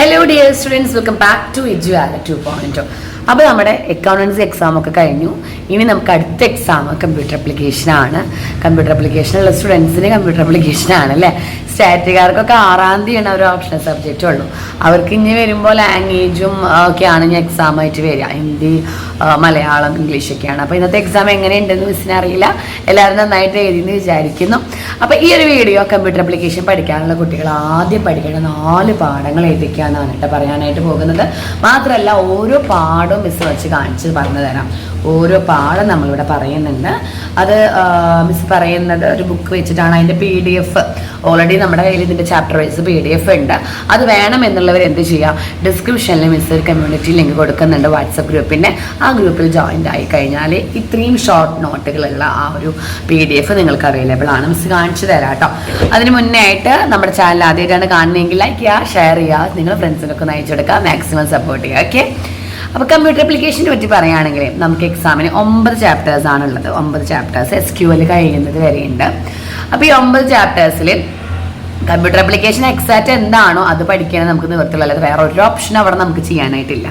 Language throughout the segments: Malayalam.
Hello dear students welcome back to Edu Aala to point അപ്പോൾ നമ്മുടെ അക്കൗണ്ടൻസി എക്സാം ഒക്കെ കഴിഞ്ഞു. ഇനി നമുക്ക് അടുത്ത എക്സാം കമ്പ്യൂട്ടർ അപ്ലിക്കേഷൻ ആണ്. കമ്പ്യൂട്ടർ അപ്ലിക്കേഷൻ ഉള്ള സ്റ്റുഡൻസിന് കമ്പ്യൂട്ടർ അപ്ലിക്കേഷൻ ആണ് അല്ലേ? സ്റ്റാറ്റുകാർക്കൊക്കെ ആറാം തീയതിയാണ് ഒരു ഓപ്ഷണൽ സബ്ജക്റ്റ് ഉള്ളൂ. അവർക്ക് ഇനി വരുമ്പോൾ ലാംഗ്വേജും ഒക്കെയാണ് ഇനി എക്സാം ആയിട്ട് വരിക. ഹിന്ദി മലയാളം ഇംഗ്ലീഷ് ഒക്കെയാണ്. അപ്പോൾ ഇന്നത്തെ എക്സാം എങ്ങനെയുണ്ടെന്ന് മിസ്സിനെ അറിയില്ല. എല്ലാവരും നന്നായിട്ട് എഴുതിയെന്ന് വിചാരിക്കുന്നു. അപ്പോൾ ഈ ഒരു വീഡിയോ കമ്പ്യൂട്ടർ അപ്ലിക്കേഷൻ പഠിക്കാനുള്ള കുട്ടികൾ ആദ്യം പഠിക്കേണ്ട നാല് പാഠങ്ങൾ ഏതൊക്കെയാണെന്നാണ് കേട്ടോ പറയാനായിട്ട് പോകുന്നത്. മാത്രമല്ല ഓരോ പാഠവും മിസ് വെച്ച് കാണിച്ച് പറഞ്ഞു തരാം ഓരോ പാഠം നമ്മളിവിടെ പറയുന്നുണ്ട്. അത് മിസ് പറയുന്നത് ഒരു ബുക്ക് വെച്ചിട്ടാണ് അതിന്റെ പി ഡി എഫ് ഓൾറെഡി നമ്മുടെ കയ്യിൽ ഇതിന്റെ chapter wise P D F ഉണ്ട്. അത് വേണം എന്നുള്ളവർ എന്ത് ചെയ്യുക? ഡിസ്ക്രിപ്ഷനിൽ മിസ് ഒരു കമ്മ്യൂണിറ്റി ലിങ്ക് കൊടുക്കുന്നുണ്ട് വാട്സപ്പ് ഗ്രൂപ്പിന്റെ. ആ ഗ്രൂപ്പിൽ ജോയിന്റ് ആയി കഴിഞ്ഞാൽ ഇത്രയും ഷോർട്ട് നോട്ടുകളുള്ള ആ ഒരു പി ഡി എഫ് നിങ്ങൾക്ക് അവൈലബിൾ ആണ്. മിസ് കാണിച്ചു തരാം കേട്ടോ അതിന് മുന്നേ ആയിട്ട് നമ്മുടെ ചാനൽ ആദ്യമായിട്ടാണ് കാണുന്നതെങ്കിൽ ലൈക്ക് ചെയ്യുക ഷെയർ ചെയ്യുക. നിങ്ങൾ ഫ്രണ്ട്സിനൊക്കെ കൊടുക്കുക. മാക്സിമം സപ്പോർട്ട് ചെയ്യുക. ഓക്കെ അപ്പോൾ കമ്പ്യൂട്ടർ അപ്ലിക്കേഷനെ പറ്റി പറയുകയാണെങ്കിൽ നമുക്ക് എക്സാമിന് ഒമ്പത് ചാപ്റ്റേഴ്സ് ആണുള്ളത്. ഒമ്പത് ചാപ്റ്റേഴ്സ് എസ് ക്യു എൽ കഴിയുന്നത് വരെയുണ്ട്. അപ്പോൾ ഈ ഒമ്പത് ചാപ്റ്റേഴ്സിൽ കമ്പ്യൂട്ടർ അപ്ലിക്കേഷൻ എക്സാക്റ്റ് എന്താണോ അത് പഠിക്കാൻ നമുക്ക് നിവർത്തില്ല അല്ലാതെ വേറെ ഒരു ഓപ്ഷൻ അവിടെ നമുക്ക് ചെയ്യാനായിട്ടില്ല.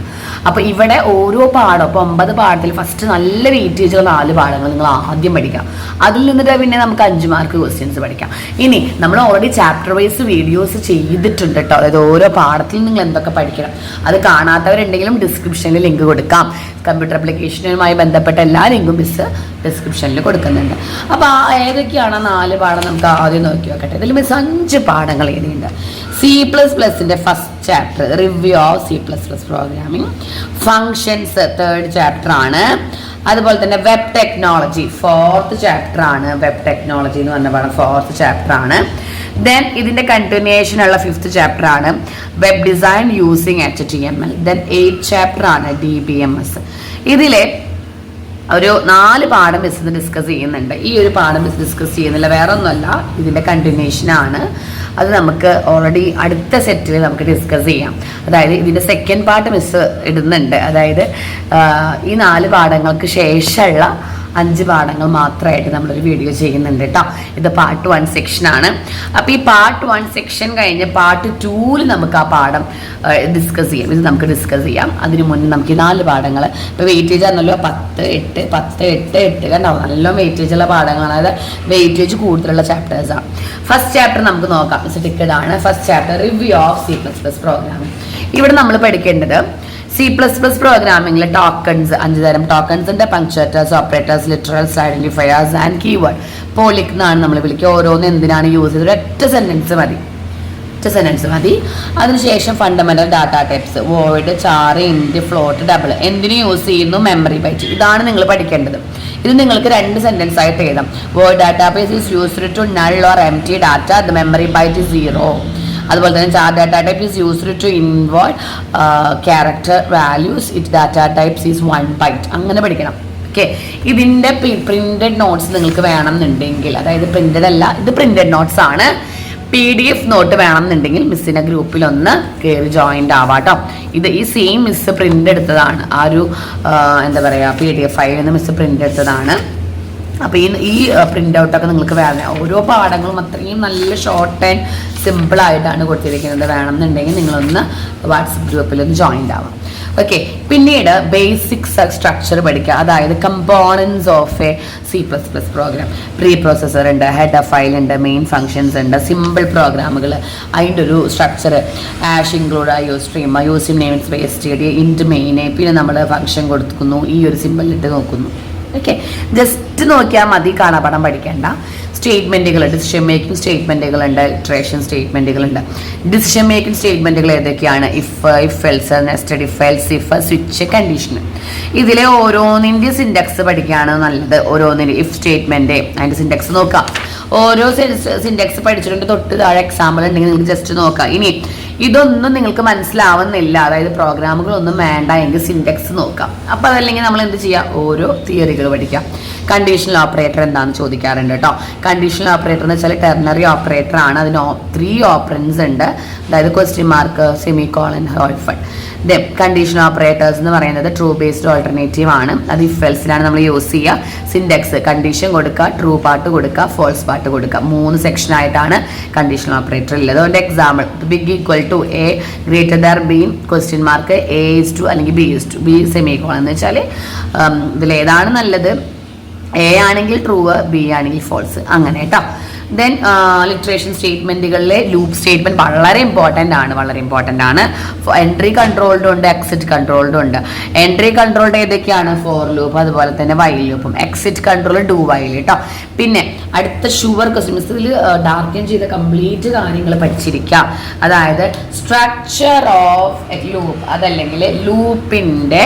അപ്പോൾ ഇവിടെ ഓരോ പാഠം അപ്പോൾ ഒമ്പത് പാഠത്തിൽ ഫസ്റ്റ് നല്ല വെയിറ്റേജുള്ള നാല് പാഠങ്ങൾ നിങ്ങൾ ആദ്യം പഠിക്കാം. അതിൽ നിന്നിട്ട് പിന്നെ നമുക്ക് അഞ്ച് മാർക്ക് ക്വസ്റ്റ്യൻസ് പഠിക്കാം. ഇനി നമ്മൾ ഓൾറെഡി ചാപ്റ്റർ വൈസ് വീഡിയോസ് ചെയ്തിട്ടുണ്ട് കേട്ടോ അതായത് ഓരോ പാഠത്തിൽ നിങ്ങൾ എന്തൊക്കെ പഠിക്കണം. അത് കാണാത്തവരുണ്ടെങ്കിലും ഡിസ്ക്രിപ്ഷനിൽ ലിങ്ക് കൊടുക്കാം. കമ്പ്യൂട്ടർ അപ്ലിക്കേഷനുമായി ബന്ധപ്പെട്ട എല്ലാ ലിങ്കും മിസ് ഡിസ്ക്രിപ്ഷനിൽ കൊടുക്കുന്നുണ്ട്. അപ്പോൾ ആ ഏതൊക്കെയാണ് നാല് പാഠം നമുക്ക് ആദ്യം നോക്കി നോക്കട്ടെ ഇതിൽ അഞ്ച് പാഠങ്ങൾ എഴുതിയിട്ടുണ്ട്. C plus പ്ലസിന്റെ first chapter review of C plus plus programming functions third chapter ആണ്. അതുപോലെ തന്നെ വെബ് ടെക്നോളജി ഫോർത്ത് ചാപ്റ്റർ ആണ്. വെബ് ടെക്നോളജി എന്ന് പറഞ്ഞ പാഠം ഫോർത്ത് ചാപ്റ്റർ ആണ്. ദെൻ ഇതിന്റെ കണ്ടിന്യൂഷൻ ഉള്ള ഫിഫ്ത്ത് ചാപ്റ്റർ ആണ്. Web design using H T M L then eight chapter ആണ് ഡി ബി എം എസ് ഇതിലെ ഒരു നാല് പാഠം മിസ് ഡിസ്കസ് ചെയ്യുന്നുണ്ട്. ഈ ഒരു പാഠം മിസ് ഡിസ്കസ് ചെയ്യുന്നില്ല. വേറെ ഒന്നുമല്ല ഇതിന്റെ കണ്ടിന്യൂഷൻ ആണ്. അത് നമുക്ക് ഓൾറെഡി അടുത്ത സെറ്റിൽ നമുക്ക് ഡിസ്കസ് ചെയ്യാം. അതായത് ഇതിന്റെ സെക്കൻഡ് പാർട്ട് മിസ് ഇടുന്നുണ്ട്. അതായത് ഈ നാല് പാഠങ്ങൾക്ക് ശേഷമുള്ള അഞ്ച് പാഠങ്ങൾ മാത്രമായിട്ട് നമ്മളൊരു വീഡിയോ ചെയ്യുന്നുണ്ട് കേട്ടോ ഇത് പാർട്ട് വൺ സെക്ഷനാണ് അപ്പോൾ ഈ പാർട്ട് വൺ സെക്ഷൻ കഴിഞ്ഞ് പാർട്ട് ടൂവിൽ നമുക്ക് ആ പാഠം ഡിസ്കസ് ചെയ്യാം. ഇത് നമുക്ക് ഡിസ്കസ് ചെയ്യാം. അതിന് മുന്നേ നമുക്ക് നാല് പാഠങ്ങൾ ഇപ്പോൾ വെയിറ്റേജ് ആണല്ലോ പത്ത് എട്ട് പത്ത് എട്ട് എട്ട് കണ്ടോ? നല്ല വെയിറ്റേജ് ഉള്ള പാഠങ്ങളാണ്. അതായത് വെയിറ്റേജ് കൂടുതലുള്ള ചാപ്റ്റേഴ്സാണ് ഫസ്റ്റ് ചാപ്റ്റർ നമുക്ക് നോക്കാം. ടിക്കറ്റ് ആണ്. First chapter review of C plus plus program ഇവിടെ നമ്മൾ പഠിക്കേണ്ടത് സി പ്ലസ് പ്ലസ് പ്രോഗ്രാമിംഗിലെ ടോക്കൺസ് അഞ്ച് തരം ടോക്കൺസിന്റെ punctuators operators literals identifiers and keyword പോളിക് എന്നാണ് നമ്മൾ വിളിക്കുക ഓരോന്ന് എന്തിനാണ് യൂസ് ചെയ്തത്? ഒറ്റ സെന്റൻസ് മതി. ഒറ്റ സെന്റൻസ് മതി. അതിനുശേഷം fundamental data types void char int float double എന്തിനു യൂസ് ചെയ്യുന്നു? മെമ്മറി ബൈറ്റ് ഇതാണ് നിങ്ങൾ പഠിക്കേണ്ടത്. ഇത് നിങ്ങൾക്ക് രണ്ട് സെന്റൻസ് ആയിട്ട് എഴുതാം. Word data base is used to null or empty data the memory byte zero അതുപോലെ തന്നെ char data type is used to involve character values it data types is one byte അങ്ങനെ പഠിക്കണം. ഓക്കെ ഇതിന്റെ പ്രിന്റഡ് നോട്ട്സ് നിങ്ങൾക്ക് വേണമെന്നുണ്ടെങ്കിൽ അതായത് പ്രിന്റഡ് അല്ല ഇത് പ്രിന്റഡ് നോട്ട്സ് ആണ്. പി ഡി എഫ് നോട്ട് വേണമെന്നുണ്ടെങ്കിൽ മിസ്സിന്റെ ഗ്രൂപ്പിലൊന്ന് കയറി ജോയിന്റ് ആവാട്ടോ. ഇത് ഈ സെയിം മിസ് പ്രിന്റ് എടുത്തതാണ്. ആ ഒരു ആ, എന്താ പറയുക പി ഡി എഫ് ഫയലിൽ നിന്ന് മിസ് പ്രിന്റ് എടുത്തതാണ്. അപ്പോൾ ഈ ഈ പ്രിന്റ് ഔട്ടൊക്കെ നിങ്ങൾക്ക് വേണം. ഓരോ പാഠങ്ങളും അത്രയും നല്ല ഷോർട്ട് ആൻഡ് സിമ്പിൾ ആയിട്ടാണ് കൊടുത്തിരിക്കുന്നത്. വേണമെന്നുണ്ടെങ്കിൽ നിങ്ങളൊന്ന് വാട്സപ്പ് ഗ്രൂപ്പിൽ ഒന്ന് ജോയിൻ ആവാം. ഓക്കെ പിന്നീട് ബേസിക് സ്ട്രക്ചർ പഠിക്കുക. അതായത് components of a C plus plus program preprocessor ഉണ്ട് ഹെഡ് ഫയൽ ഉണ്ട് മെയിൻ ഫങ്ഷൻസ് ഉണ്ട് സിമ്പിൾ പ്രോഗ്രാമുകൾ അതിന്റെ ഒരു structure hash include iostream using namespace std int main പിന്നെ നമ്മൾ ഫങ്ഷൻ കൊടുക്കുന്നു. ഈ ഒരു സിമ്പിളിട്ട് നോക്കുന്നു. ഓക്കെ ജസ്റ്റ് നോക്കിയാൽ മതി കാണാപാഠം പഠിക്കേണ്ട. സ്റ്റേറ്റ്മെന്റുകൾ ഡിസിഷൻ മേക്കിംഗ് സ്റ്റേറ്റ്മെന്റുകളുണ്ട് ഇട്രേഷൻ സ്റ്റേറ്റ്മെന്റുകളുണ്ട് ഡിസിഷൻ മേക്കിംഗ് സ്റ്റേറ്റ്മെന്റുകൾ ഏതൊക്കെയാണ്? If if else nested if else if switch condition ഇതിലെ ഓരോന്നിന്റെ സിൻഡെക്സ് പഠിക്കുകയാണ് നല്ലത്. ഓരോന്നിന്റെ ഇഫ് സ്റ്റേറ്റ്മെന്റ് അതിന്റെ സിൻഡെക്സ് നോക്കാം. ഓരോ സിൻഡെക്സ് പഠിച്ചിട്ടുണ്ട് തൊട്ട് താഴെ എക്സാമ്പിൾ ഉണ്ടെങ്കിൽ നിങ്ങൾക്ക് ജസ്റ്റ് നോക്കാം. ഇനി ഇതൊന്നും നിങ്ങൾക്ക് മനസ്സിലാവുന്നില്ല. അതായത് പ്രോഗ്രാമുകളൊന്നും വേണ്ട എങ്കിൽ സിൻഡെക്സ് നോക്കാം. അപ്പോൾ അതല്ലെങ്കിൽ നമ്മൾ എന്ത് ചെയ്യുക ഓരോ തിയറികൾ പഠിക്കാം. കണ്ടീഷണൽ ഓപ്പറേറ്റർ എന്താണെന്ന് ചോദിക്കാറുണ്ട് കേട്ടോ. കണ്ടീഷണൽ ഓപ്പറേറ്റർ എന്ന് വെച്ചാൽ ടെർണറി ഓപ്പറേറ്റർ ആണ്. അതിന് ത്രീ ഓപ്പറൻസ് ഉണ്ട്. അതായത് ക്വസ്റ്റ്യൻ മാർക്ക് സെമി കോളൻ ഹോൾഫൺ ദെൻ കണ്ടീഷൻ ഓപ്പറേറ്റേഴ്സ് എന്ന് പറയുന്നത് ട്രൂ ബേസ്ഡ് ഓൾട്ടർനേറ്റീവ് ആണ്. അത് ഇഫ് എൽസിലാണ് നമ്മൾ യൂസ് ചെയ്യുക സിൻഡെക്സ് കണ്ടീഷൻ കൊടുക്കുക ട്രൂ പാർട്ട് കൊടുക്കുക ഫോൾസ് പാർട്ട് കൊടുക്കുക മൂന്ന് സെക്ഷൻ ആയിട്ടാണ് കണ്ടീഷൻ ഓപ്പറേറ്റർ ഉള്ളത് അതുകൊണ്ട് example big equal to A greater than B question mark A is to അല്ലെങ്കിൽ B is to B semicolon എന്ന് വെച്ചാൽ ഇതിൽ ഏതാണ് നല്ലത്. എ ആണെങ്കിൽ ട്രൂ ബി ആണെങ്കിൽ ഫോൾസ് അങ്ങനെ കേട്ടോ ദെൻ ലിറ്ററേഷൻ സ്റ്റേറ്റ്മെന്റുകളിലെ ലൂപ്പ് സ്റ്റേറ്റ്മെന്റ് വളരെ ഇമ്പോർട്ടന്റ് ആണ് വളരെ ഇമ്പോർട്ടന്റ് ആണ്. എൻട്രി കൺട്രോൾഡ് ഉണ്ട് എക്സിറ്റ് കൺട്രോൾഡ് ഉണ്ട്. എൻട്രി കൺട്രോൾഡ് ഏതൊക്കെയാണ്? ഫോർ ലൂപ്പ് അതുപോലെ തന്നെ വൈൽ ലൂപ്പും എക്സിറ്റ് കൺട്രോൾ ഡു വൈൽ കേട്ടോ പിന്നെ അടുത്ത ഷുവർ ക്വസ്റ്റ്യൻസ് ഇതിൽ ഡാർക്കൻ ചെയ്ത കംപ്ലീറ്റ് കാര്യങ്ങൾ പഠിച്ചിരിക്കാം. അതായത് സ്ട്രക്ചർ ഓഫ് ലൂപ്പ് അതല്ലെങ്കിൽ ലൂപ്പിന്റെ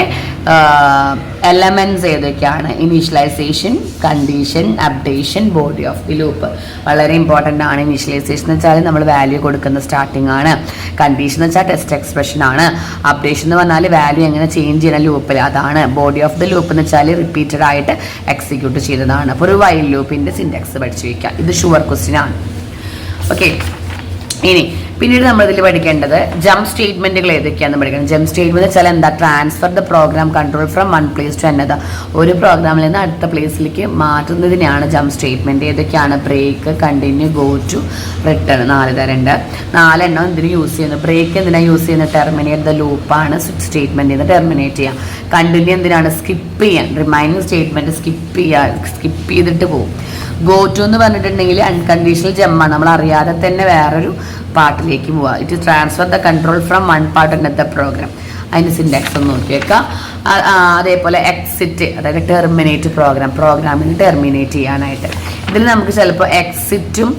എലമെന്റ്സ് ഏതൊക്കെയാണ്? Initialization condition updation body of the loop വളരെ ഇമ്പോർട്ടന്റ് ആണ് ഇനീഷ്യലൈസേഷൻ എന്ന് വെച്ചാൽ നമ്മൾ വാല്യൂ കൊടുക്കുന്ന സ്റ്റാർട്ടിംഗ് ആണ്. കണ്ടീഷൻ എന്ന് വെച്ചാൽ ടെസ്റ്റ് എക്സ്പ്രഷൻ ആണ്. അപ്ഡേഷൻ എന്ന് പറഞ്ഞാൽ വാല്യൂ എങ്ങനെ ചേഞ്ച് ചെയ്യുന്ന ലൂപ്പിൽ അതാണ് ബോഡി ഓഫ് ദി ലൂപ്പ് എന്ന് വെച്ചാൽ റിപ്പീറ്റഡ് ആയിട്ട് എക്സിക്യൂട്ട് ചെയ്തതാണ്. അപ്പോൾ ഒരു വൈൽ ലൂപ്പിന്റെ സിൻഡെക്സ് പഠിച്ചു വയ്ക്കുക ഇത് ഷുവർ ക്വസ്റ്റ്യൻ ആണ്. ഓക്കെ ഇനി പിന്നീട് നമ്മൾ ഇതിൽ പഠിക്കേണ്ടത് ജംപ് സ്റ്റേറ്റ്മെന്റുകൾ ഏതൊക്കെയാണെന്ന് പഠിക്കണം. ജംപ് സ്റ്റേറ്റ്മെന്റ് വെച്ചാൽ എന്താ? Transfer the program control from one place to another ഒരു പ്രോഗ്രാമിൽ നിന്ന് അടുത്ത പ്ലേസിലേക്ക് മാറ്റുന്നതിനാണ് ജംപ് സ്റ്റേറ്റ്മെന്റ്. ഏതൊക്കെയാണ്? Break continue go to return നാല് തരണ്ട് നാലെണ്ണം ഇതിന് യൂസ് ചെയ്യുന്നത് ബ്രേക്ക് എന്തിനാണ് യൂസ് ചെയ്യുന്നത്? ടെർമിനേറ്റ് ദ ലൂപ്പാണ് സ്റ്റേറ്റ്മെന്റ് നിന്ന് ടെർമിനേറ്റ് ചെയ്യാം. കണ്ടിന്യൂ എന്തിനാണ്? സ്കിപ്പ് ചെയ്യാൻ. റിമൈനിങ് സ്റ്റേറ്റ്മെന്റ് സ്കിപ്പ് ചെയ്യാൻ സ്കിപ്പ് ചെയ്തിട്ട് പോകും ഗോ ടു എന്ന് പറഞ്ഞിട്ടുണ്ടെങ്കിൽ അൺകണ്ടീഷണൽ ജമ്മാണ് നമ്മൾ അറിയാതെ തന്നെ വേറൊരു പാർട്ടിലേക്ക് പോവുക it transfer the control from one part the program അതിന് സിൻഡാക്സ് ഒന്ന് നോക്കിയേക്കാം അതേപോലെ എക്സിറ്റ് അതായത് ടെർമിനേറ്റ് പ്രോഗ്രാം പ്രോഗ്രാമിന് ടെർമിനേറ്റ് ചെയ്യാനായിട്ട്. ഇതിൽ നമുക്ക് ചിലപ്പോൾ എക്സിറ്റും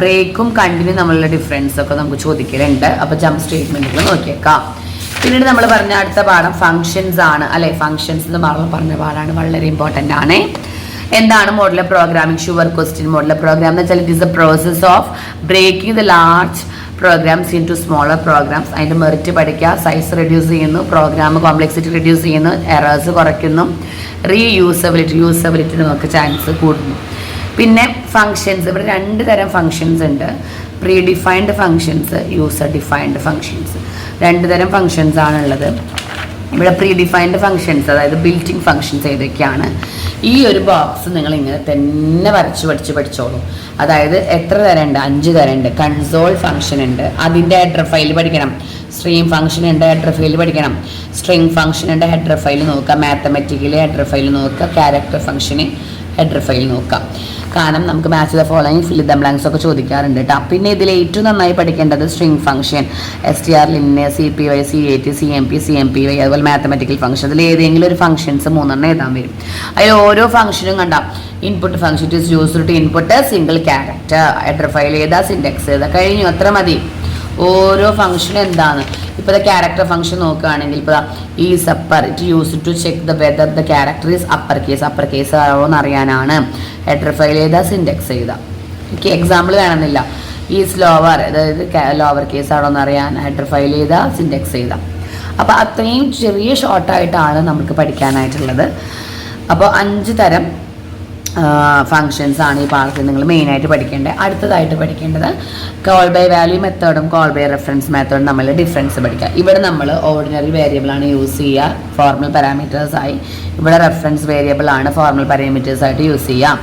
ബ്രേക്കും കണ്ടിന്യൂ നമ്മളുടെ ഡിഫറൻസ് ഒക്കെ നമുക്ക് ചോദിക്കലുണ്ട്. അപ്പോൾ ജംപ് സ്റ്റേറ്റ്മെന്റുകൾ നോക്കിയേക്കാം പിന്നീട് നമ്മൾ പറഞ്ഞ അടുത്ത പാഠം ഫങ്ഷൻസ് ആണ്. അല്ലെ ഫങ്ഷൻസ് എന്ന് പറഞ്ഞ പാഠമാണ് വളരെ ഇമ്പോർട്ടന്റ് ആണ്. എന്താണ് modular programming sure question modular program എന്ന് വെച്ചാൽ it is a process of breaking the large programs into smaller programs അതിന്റെ മെറിറ്റ് പഠിക്കുക സൈസ് റെഡ്യൂസ് ചെയ്യുന്നു പ്രോഗ്രാം കോംപ്ലക്സിറ്റി റെഡ്യൂസ് ചെയ്യുന്നു എറേഴ്സ് കുറയ്ക്കുന്നു റീ യൂസബിലിറ്റി യൂസബിലിറ്റി നമുക്ക് ചാൻസ് കൂടുന്നു. പിന്നെ ഫങ്ഷൻസ് ഇവിടെ രണ്ട് തരം ഫങ്ഷൻസ് ഉണ്ട്. Predefined functions user defined functions രണ്ട് തരം ഫങ്ഷൻസ് ആണുള്ളത്. ഇവിടെ പ്രീ ഡിഫൈൻഡ് ഫങ്ഷൻസ് അതായത് ബിൽറ്റിംഗ് ഫങ്ഷൻസ് ഏതൊക്കെയാണ് ഈ ഒരു ബോക്സ് നിങ്ങൾ ഇങ്ങനെ തന്നെ വരച്ച് പഠിച്ച് പഠിച്ചോളൂ. അതായത് എത്ര തരം ഉണ്ട് അഞ്ച് തരം ഉണ്ട് കൺസോൾ ഫങ്ഷൻ ഉണ്ട്. അതിന്റെ ഹെഡർ ഫയൽ പഠിക്കണം. സ്ട്രീം ഫംഗ്ഷൻ ഉണ്ട് ഹെഡർ ഫയൽ പഠിക്കണം. സ്ട്രിങ് ഫംഗ്ഷൻ ഉണ്ട് ഹെഡർ ഫയൽ നോക്കുക മാത്തമെറ്റിക്കലി ഹെഡർ ഫയൽ നോക്കുക ക്യാരക്ടർ ഫംഗ്ഷന് ഹെഡർ ഫയൽ നോക്കാം. കാരണം നമുക്ക് match the following fill the blanks ഒക്കെ ചോദിക്കാറുണ്ട് കേട്ടോ പിന്നെ ഇതിൽ ഏറ്റവും നന്നായി പഠിക്കേണ്ടത് string function S T R ലിന്നെ C P Y C A T C M P C M P Y അതുപോലെ മാത്തമെറ്റിക്കൽ ഫംഗ്ഷൻ അതിൽ ഏതെങ്കിലും ഒരു ഫംഗ്ഷൻസ് മൂന്നെണ്ണം എഴുതാൻ വരും. അതിൽ ഓരോ ഫംഗ്ഷനും കണ്ട. Input function is used to input single character file ചെയ്താൽ സിൻഡെക്സ് ഏതാ? കഴിഞ്ഞു. അത്ര മതി. ഓരോ ഫംഗ്ഷനും എന്താണ്? ഇപ്പോൾ ക്യാരക്ടർ ഫംഗ്ഷൻ നോക്കുകയാണെങ്കിൽ ഇപ്പോൾ is upper it use to check the whether the character is upper case upper case ആണോ എന്നറിയാനാണ് ഹെഡർ ഫയൽ ചെയ്താൽ സിൻഡെക്സ് ചെയ്താൽ എനിക്ക് എക്സാമ്പിൾ വേണമെന്നില്ല. ഈസ് ലോവർ അതായത് ലോവർ കേസ് ആണോ എന്നറിയാൻ ഹെഡർ ഫയൽ ചെയ്താൽ സിൻഡെക്സ് ചെയ്താൽ അപ്പോൾ അത്രയും ചെറിയ ഷോർട്ടായിട്ടാണ് നമുക്ക് പഠിക്കാനായിട്ടുള്ളത്. അപ്പോൾ അഞ്ച് തരം ഫങ്ഷൻസ് ആണ് ഈ പാഠത്തിൽ നിങ്ങൾ മെയിനായിട്ട് പഠിക്കേണ്ടത്. അടുത്തതായിട്ട് പഠിക്കേണ്ടത് കോൾ ബൈ വാല്യൂ മെത്തേഡും കോൾ ബൈ റെഫറൻസ് മെത്തേഡും തമ്മിൽ ഡിഫറൻസ് പഠിക്കുക. ഇവിടെ നമ്മൾ ഓർഡിനറി വേരിയബിളാണ് യൂസ് ചെയ്യുക. ഫോർമൽ പാരാമീറ്റേഴ്സ് ആയി. ഇവിടെ റെഫറൻസ് വേരിയബിൾ ആണ് ഫോർമൽ പാരാമീറ്റേഴ്സ് ആയിട്ട് യൂസ് ചെയ്യാം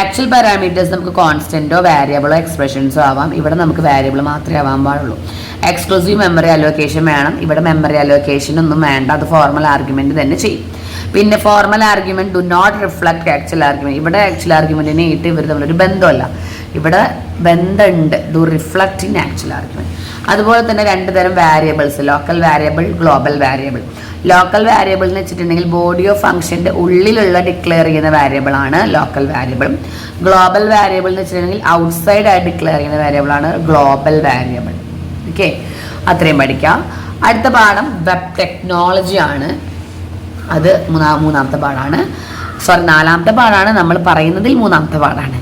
ആക്ച്വൽ പാരാമീറ്റേഴ്സ് നമുക്ക് കോൺസ്റ്റന്റോ വാരിയബിളോ എക്സ്പ്രഷൻസോ ആവാം. ഇവിടെ നമുക്ക് വാരിയബിൾ മാത്രമേ ആവാൻ പാടുള്ളൂ. എക്സ്ക്ലൂസീവ് മെമ്മറി അലോക്കേഷൻ വേണം. ഇവിടെ മെമ്മറി അലോക്കേഷൻ ഒന്നും വേണ്ട. അത് ഫോർമൽ ആർഗ്യുമെന്റ് തന്നെ ചെയ്യും. പിന്നെ formal argument do not reflect actual argument ഇവിടെ ആക്ച്വൽ ആർഗ്യുമെന്റിനെ ഇട്ട് ഇവർ തമ്മിലൊരു ബന്ധമല്ല. ഇവിടെ ബന്ധമുണ്ട്. Do reflect in actual argument അതുപോലെ തന്നെ രണ്ട് തരം variables local variable global variable local variable എന്ന് വെച്ചിട്ടുണ്ടെങ്കിൽ ബോഡി ഓഫ് ഫംഗ്ഷന്റെ ഉള്ളിലുള്ള ഡിക്ലെയർ ചെയ്യുന്ന വാരിയബിൾ ആണ് ലോക്കൽ വാരിയബിൾ ഗ്ലോബൽ വാരിയബിൾ എന്ന് വെച്ചിട്ടുണ്ടെങ്കിൽ ഔട്ട്സൈഡ് ആയി ഡിക്ലെയർ ചെയ്യുന്ന വാരിയബിൾ ആണ് ഗ്ലോബൽ വാരിയബിൾ ഓക്കെ അത്രയും പഠിക്കാം. അടുത്ത പാഠം വെബ് ടെക്നോളജി ആണ്. അത് മൂന്നാ മൂന്നാമത്തെ പാടാണ് സോറി നാലാമത്തെ പാടാണ് നമ്മൾ പറയുന്നതിൽ മൂന്നാമത്തെ പാഠാണ്.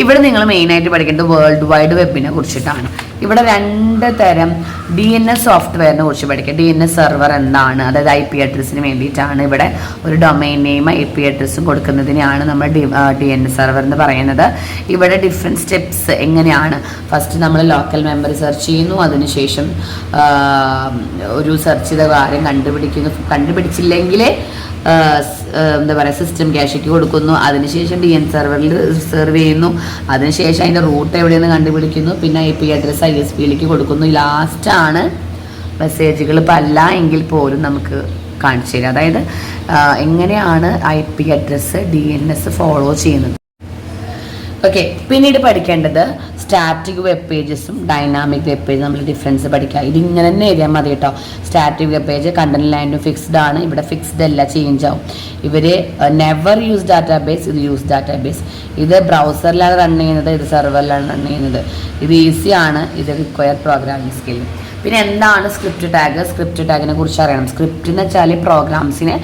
ഇവിടെ നിങ്ങൾ മെയിനായിട്ട് പഠിക്കേണ്ടത് വേൾഡ് വൈഡ് വെബിനെ കുറിച്ചിട്ടാണ്. ഇവിടെ രണ്ട് തരം ഡി എൻ എസ് സോഫ്റ്റ്വെയറിനെ കുറിച്ച് പഠിക്കുക ഡി എൻ എസ് സെർവർ എന്താണ്? അതായത് ഐ പി അഡ്രസ്സിന് വേണ്ടിയിട്ടാണ് ഇവിടെ ഒരു ഡൊമൈൻ നെയിം ഐ പി അഡ്രസ്സും കൊടുക്കുന്നതിനെയാണ് നമ്മൾ D D N S server എന്ന് പറയുന്നത്. ഇവിടെ ഡിഫറെന്റ് സ്റ്റെപ്സ് എങ്ങനെയാണ്? ഫസ്റ്റ് നമ്മൾ ലോക്കൽ മെമ്പർ സെർച്ച് ചെയ്യുന്നു. അതിനുശേഷം ഒരു സെർച്ച് ചെയ്ത കാര്യം കണ്ടുപിടിക്കുന്നു. കണ്ടുപിടിച്ചില്ലെങ്കിൽ എന്താ പറയുക സിസ്റ്റം ക്യാഷയ്ക്ക് കൊടുക്കുന്നു. അതിനുശേഷം ഡി എൻ സെർവറിൽ റിസർവ് ചെയ്യുന്നു. അതിനുശേഷം അതിന്റെ റൂട്ട് എവിടെയെന്ന് കണ്ടുപിടിക്കുന്നു. പിന്നെ I P address I S പിയിലേക്ക് കൊടുക്കുന്നു. ലാസ്റ്റാണ് മെസ്സേജുകൾ ഇപ്പം അല്ല എങ്കിൽ പോലും നമുക്ക് കാണിച്ചു തരാം. അതായത് എങ്ങനെയാണ് I P address D N S follow ചെയ്യുന്നത്? ഓക്കെ പിന്നീട് പഠിക്കേണ്ടത് സ്റ്റാറ്റിക് വെബ് പേജസും ഡൈനാമിക് വെബ് പേജ് നമ്മൾ ഡിഫറൻസ് പഠിക്കുക. ഇത് ഇങ്ങനെ തന്നെ എഴുതിയാൽ മതി കേട്ടോ. സ്റ്റാറ്റിക് വെബ് പേജ് കണ്ടന്റ് ലൈനും ഫിക്സ്ഡ് ആണ്. ഇവിടെ ഫിക്സ്ഡ് അല്ല ചേഞ്ച് ആവും. ഇവർ നെവർ യൂസ് ഡാറ്റാബേസ് ഇത് യൂസ് ഡാറ്റാബേസ് ഇത് ബ്രൗസറിലാണ് റൺ ചെയ്യുന്നത് ഇത് സെർവറിലാണ് റൺ ചെയ്യുന്നത്. ഇത് ഈസിയാണ് ഇത് റിക്വയർ പ്രോഗ്രാമിംഗ് സ്കിൽ പിന്നെ എന്താണ് സ്ക്രിപ്റ്റ് ടാഗ് സ്ക്രിപ്റ്റ് ടാഗിനെ കുറിച്ച് അറിയണം. സ്ക്രിപ്റ്റ് എന്ന് വെച്ചാൽ പ്രോഗ്രാംസിന്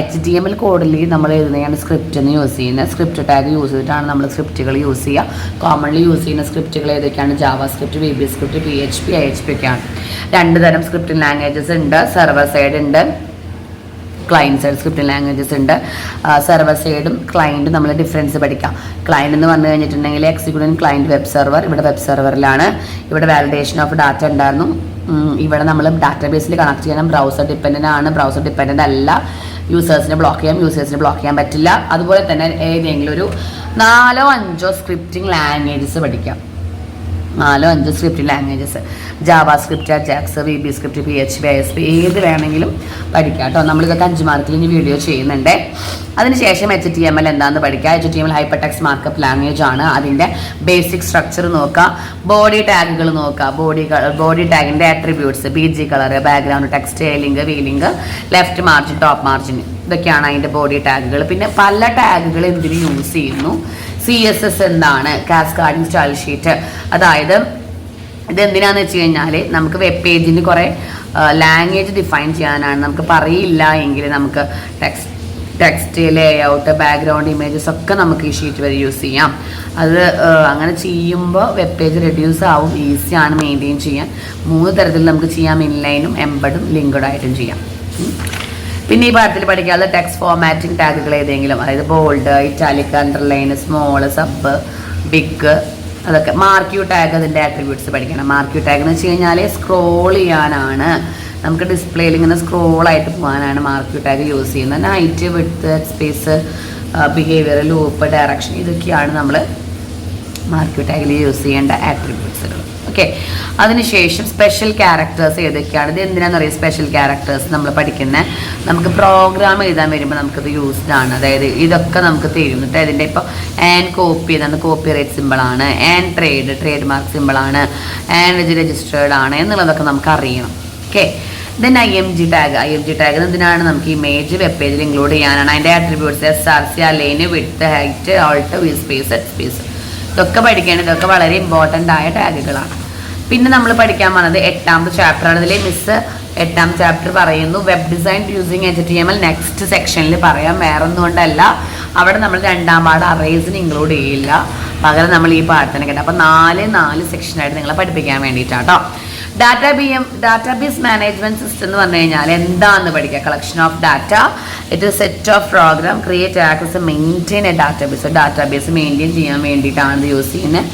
എച്ച് ടി എം എൽ കോഡിൽ നമ്മൾ എഴുതുന്നതാണ് സ്ക്രിപ്റ്റ് എന്ന് യൂസ് ചെയ്യുന്നത്. സ്ക്രിപ്റ്റ് ടാഗ് യൂസ് ചെയ്തിട്ടാണ് നമ്മൾ സ്ക്രിപ്റ്റുകൾ യൂസ് ചെയ്യുക. കോമൺലി യൂസ് ചെയ്യുന്ന സ്ക്രിപ്റ്റുകൾ ഏതൊക്കെയാണ്? JavaScript V B script P H P I H P ഒക്കെയാണ്. രണ്ട് തരം സ്ക്രിപ്റ്റിംഗ് ലാംഗ്വേജസ് ഉണ്ട്. സെർവർ സൈഡ് ഉണ്ട്. ക്ലയന്റ് സൈഡ് സ്ക്രിപ്റ്റിംഗ് ലാംഗ്വേജസ് ഉണ്ട്. സെർവർ സൈഡും ക്ലയന്റും നമ്മൾ ഡിഫറൻസ് പഠിക്കാം. ക്ലയന്റ് എന്ന് പറഞ്ഞു കഴിഞ്ഞിട്ടുണ്ടെങ്കിൽ എക്സിക്യൂട്ടീവ് ക്ലയന്റ് വെബ് സെർവർ ഇവിടെ വെബ് സെർവറിലാണ് ഇവിടെ വാലിഡേഷൻ ഓഫ് ഡാറ്റ ഉണ്ടായിരുന്നു. ഇവിടെ നമ്മൾ ഡാറ്റാബേസിൽ കണക്ട് ചെയ്യണം ബ്രൗസർ ഡിപ്പെൻഡന്റ് ആണ്. ബ്രൗസർ ഡിപ്പെൻഡന്റ് അല്ല. യൂസേഴ്സിനെ ബ്ലോക്ക് ചെയ്യാം. യൂസേഴ്സിനെ ബ്ലോക്ക് ചെയ്യാൻ പറ്റില്ല. അതുപോലെ തന്നെ ഏതെങ്കിലും ഒരു നാലോ അഞ്ചോ സ്ക്രിപ്റ്റിംഗ് ലാംഗ്വേജസ് പഠിക്കാം. നാലോ അഞ്ചോ script languages JavaScript Ajax V B script P H P S P ഏത് വേണമെങ്കിലും പഠിക്കാം കേട്ടോ. നമ്മളിതൊക്കെ അഞ്ച് മാർക്കിൽ ഇനി വീഡിയോ ചെയ്യുന്നുണ്ട്. അതിനുശേഷം എച്ച് ടി എം എൽ എന്താണെന്ന് പഠിക്കുക H T M L hyper text markup language ആണ്. അതിന്റെ ബേസിക് സ്ട്രക്ചർ നോക്കുക ബോഡി ടാഗുകൾ നോക്കുക body body ടാഗിന്റെ attributes B G colour background text alink wheeling left margin top margin ഇതൊക്കെയാണ് അതിന്റെ ബോഡി ടാഗുകൾ പിന്നെ പല ടാഗുകൾ എന്തിനു യൂസ് ചെയ്യുന്നു? സി എസ് എസ് എന്താണ്? കാസ്കാഡിംഗ് സ്റ്റൈൽ ഷീറ്റ് അതായത് ഇതെന്തിനാന്ന് വെച്ച് കഴിഞ്ഞാൽ നമുക്ക് വെബ് പേജിന് കുറേ ലാംഗ്വേജ് ഡിഫൈൻ ചെയ്യാനാണ്. നമുക്ക് പറയില്ല എങ്കിൽ നമുക്ക് text text layout background images ഒക്കെ നമുക്ക് ഈ ഷീറ്റ് വരെ യൂസ് ചെയ്യാം. അത് അങ്ങനെ ചെയ്യുമ്പോൾ വെബ് പേജ് റെഡ്യൂസ് ആവും ഈസിയാണ് മെയിന്റെയിൻ ചെയ്യാൻ. മൂന്ന് തരത്തിൽ നമുക്ക് ചെയ്യാം ഇൻലൈനും എംബഡും ലിങ്ക്ഡ് ആയിട്ടും ചെയ്യാം. പിന്നെ ഈ പാഠത്തിൽ പഠിക്കാനുള്ള ടെക്സ്റ്റ് ഫോമാറ്റിംഗ് ടാഗുകൾ ഏതെങ്കിലും? അതായത് bold italic underline small sub big അതൊക്കെ. മാർക്യൂ ടാഗ് അതിന്റെ ആട്രിബ്യൂട്ട്സ് പഠിക്കണം. മാർക്യൂ ടാഗ് എന്ന് വെച്ച് കഴിഞ്ഞാൽ സ്ക്രോൾ ചെയ്യാനാണ്. നമുക്ക് ഡിസ്പ്ലേയിൽ ഇങ്ങനെ സ്ക്രോൾ ആയിട്ട് പോകാനാണ് മാർക്യൂ ടാഗ് യൂസ് ചെയ്യുന്നത്. Height width space behaviour loop direction ഇതൊക്കെയാണ് നമ്മൾ മാർക്യൂ ടാഗിൽ യൂസ് ചെയ്യേണ്ട ആട്രിബ്യൂട്ട്സുകൾ ഓക്കെ അതിനുശേഷം സ്പെഷ്യൽ ക്യാരക്ടേഴ്സ് ഏതൊക്കെയാണ്? ഇത് എന്തിനാണെന്ന് അറിയാം സ്പെഷ്യൽ ക്യാരക്ടേഴ്സ് നമ്മൾ പഠിക്കുന്നത് നമുക്ക് പ്രോഗ്രാം എഴുതാൻ വരുമ്പോൾ നമുക്കത് യൂസ്ഡ് ആണ്. അതായത് ഇതൊക്കെ നമുക്ക് തരും. അതിന്റെ ഇപ്പോൾ ആൻഡ് കോപ്പി എന്നാണ് കോപ്പി റൈറ്റ് സിമ്പിളാണ് ആൻഡ് ട്രേഡ് ട്രേഡ് മാർക്ക് സിമ്പിളാണ് ആൻ രജിസ്റ്റേർഡ് ആണ് എന്നുള്ളതൊക്കെ നമുക്ക് അറിയണം. Okay then I M G tag I M G tag എന്തിനാണ് നമുക്ക് ഇമേജ് വെബ് പേജിൽ ഇൻക്ലൂഡ് ചെയ്യാനാണ്. അതിന്റെ attributes S R C align width height alt V space set space ഇതൊക്കെ പഠിക്കേണ്ടത് ഇതൊക്കെ വളരെ ഇമ്പോർട്ടന്റ് ആയ ടാഗുകളാണ് പിന്നെ നമ്മൾ പഠിക്കാൻ പോണത് എട്ടാമത്തെ ചാപ്റ്ററാണ് അതിലെ മിസ് എട്ടാം ചാപ്റ്റർ പറയുന്നു. Web design using H T M L next സെക്ഷനിൽ പറയാം. വേറെ ഒന്നുകൊണ്ടല്ല അവിടെ നമ്മൾ രണ്ടാം പാട് അറേസിന് ഇൻക്ലൂഡ് ചെയ്യില്ല. പകരം നമ്മൾ ഈ പാഠത്തിന് കേട്ടോ. അപ്പോൾ നാല് നാല് സെക്ഷനായിട്ട് നിങ്ങളെ പഠിപ്പിക്കാൻ വേണ്ടിയിട്ടാണ് കേട്ടോ data B M database management system എന്ന് പറഞ്ഞു കഴിഞ്ഞാൽ എന്താണെന്ന് പഠിക്കുക? Collection of data it set of program create access maintain a database database maintain ചെയ്യാൻ വേണ്ടിയിട്ടാണ് ഇത് യൂസ് ചെയ്യുന്നത്.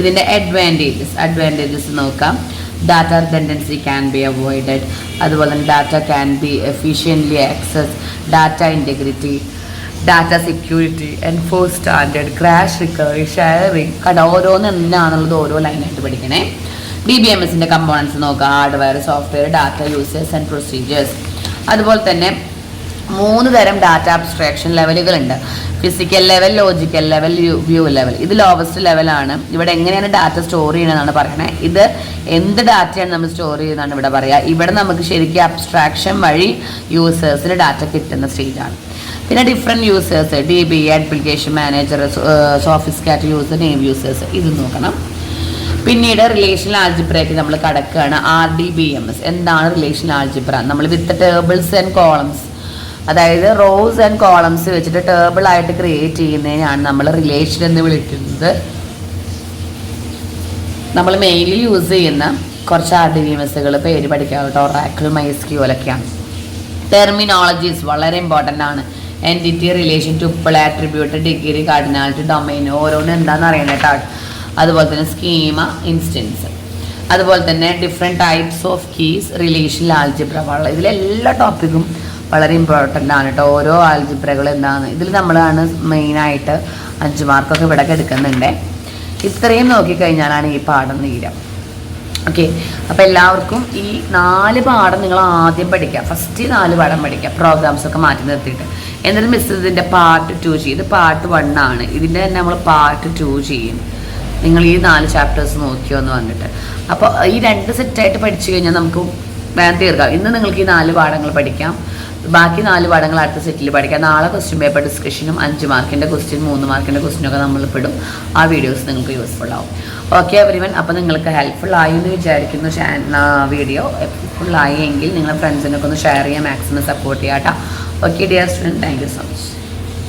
ഇതിന്റെ അഡ്വാന്റേജസ് അഡ്വാന്റേജസ് നോക്കാം. Data redundancy can be avoided അതുപോലെ തന്നെ data can be efficiently access data integrity data security enforce standard crash recovery sharing കട ഓരോന്ന് എന്താണെന്നുള്ളത് ഓരോ ലൈനായിട്ട് പഠിക്കണേ. ഡി ബി എം എസിന്റെ കമ്പോണൻസ് നോക്കുക. Hardware software data users and procedures അതുപോലെ തന്നെ മൂന്ന് തരം data abstraction ലെവലുകളുണ്ട് physical level logical level view level ഇത് ലോവസ്റ്റ് ലെവലാണ് ഇവിടെ എങ്ങനെയാണ് ഡാറ്റ സ്റ്റോർ ചെയ്യണമെന്നാണ് പറയുന്നത്. ഇത് എന്ത് ഡാറ്റയാണ് നമ്മൾ സ്റ്റോർ ചെയ്യുന്നതാണ് ഇവിടെ പറയുക. ഇവിടെ നമുക്ക് ശരിക്കും അബ്സ്ട്രാക്ഷൻ വഴി യൂസേഴ്സിന് ഡാറ്റ കിട്ടുന്ന സ്റ്റേജാണ് പിന്നെ different users D B application manager sophisticated user name users ഇത് നോക്കണം. പിന്നീട് റിലേഷണൽ ആൾജിബ്രയ്ക്ക് നമ്മൾ കടക്കുകയാണ് R D B M S എന്താണ് റിലേഷണൽ ആൾജിബ്ര നമ്മൾ വിത്ത് ടേബിൾസ് ആൻഡ് കോളംസ് അതായത് റോസ് ആൻഡ് കോളംസ് വെച്ചിട്ട് ടേബിൾ ആയിട്ട് ക്രിയേറ്റ് ചെയ്യുന്നതിനാണ് നമ്മൾ റിലേഷൻ എന്ന് വിളിക്കുന്നത്. നമ്മൾ മെയിൻലി യൂസ് ചെയ്യുന്ന കുറച്ച് ആർ ഡി ബി എം എസുകൾ പേര് പഠിക്കാം കേട്ടോ. റാക്കിൾ മൈസ്ക്യൂലൊക്കെയാണ് ടെർമിനോളജീസ് വളരെ ഇമ്പോർട്ടന്റ് ആണ്. Entity relation tuple attribute degree cardinality domain ഓരോന്നും എന്താണെന്ന് അറിയണം കേട്ടോ. അതുപോലെ തന്നെ സ്കീമ ഇൻസ്റ്റൻസ് അതുപോലെ തന്നെ different types of keys relation algebra വളരെ ഇതിലെല്ലാ ടോപ്പിക്കും വളരെ ഇമ്പോർട്ടന്റ് ആണ് കേട്ടോ ഓരോ ആൽജിബ്രകൾ എന്താണ്? ഇതിൽ നമ്മളാണ് മെയിനായിട്ട് അഞ്ച് മാർക്കൊക്കെ ഇവിടെ എടുക്കുന്നുണ്ട്. ഇത്രയും നോക്കിക്കഴിഞ്ഞാലാണ് ഈ പാഠം തീരം. ഓക്കെ അപ്പോൾ എല്ലാവർക്കും ഈ നാല് പാഠം നിങ്ങൾ ആദ്യം പഠിക്കുക. ഫസ്റ്റ് നാല് പാഠം പഠിക്കുക. പ്രോഗ്രാംസൊക്കെ മാറ്റി നിർത്തിയിട്ട്. എന്നിട്ട് മിസ് ഇതിന്റെ പാർട്ട് ടു ചെയ്യും. ഇത് പാർട്ട് വൺ ആണ്. ഇതിന്റെ തന്നെ നമ്മൾ പാർട്ട് ടു ചെയ്യും. നിങ്ങൾ ഈ നാല് ചാപ്റ്റേഴ്സ് നോക്കിയോ എന്ന് പറഞ്ഞിട്ട്. അപ്പോൾ ഈ രണ്ട് സെറ്റായിട്ട് പഠിച്ചു കഴിഞ്ഞാൽ നമുക്ക് വേഗം തീർക്കാം. ഇന്ന് നിങ്ങൾക്ക് ഈ നാല് പാഠങ്ങൾ പഠിക്കാം. ബാക്കി നാല് പാഠങ്ങൾ അടുത്ത സെറ്റിൽ പഠിക്കാം. നാളെ ക്വസ്റ്റ്യൻ പേപ്പർ ഡിസ്കഷനും അഞ്ച് മാർക്കിന്റെ ക്വസ്റ്റ്യൻ മൂന്ന് മാർക്കിന്റെ ക്വസ്റ്റ്യനൊക്കെ നമ്മൾ പെടും ആ വീഡിയോസ് നിങ്ങൾക്ക് യൂസ്ഫുൾ ആവും. ഓക്കെ എവരിവൻ അപ്പോൾ നിങ്ങൾക്ക് ഹെൽപ്ഫുൾ ആയി എന്ന് വിചാരിക്കുന്നു വീഡിയോ ഹെൽപ്ഫുൾ ആയി എങ്കിൽ നിങ്ങളുടെ ഫ്രണ്ട്സിനൊക്കെ ഒന്ന് ഷെയർ ചെയ്യാം. മാക്സിമം സപ്പോർട്ട് ചെയ്യാം കേട്ടോ okay dear student thank you so much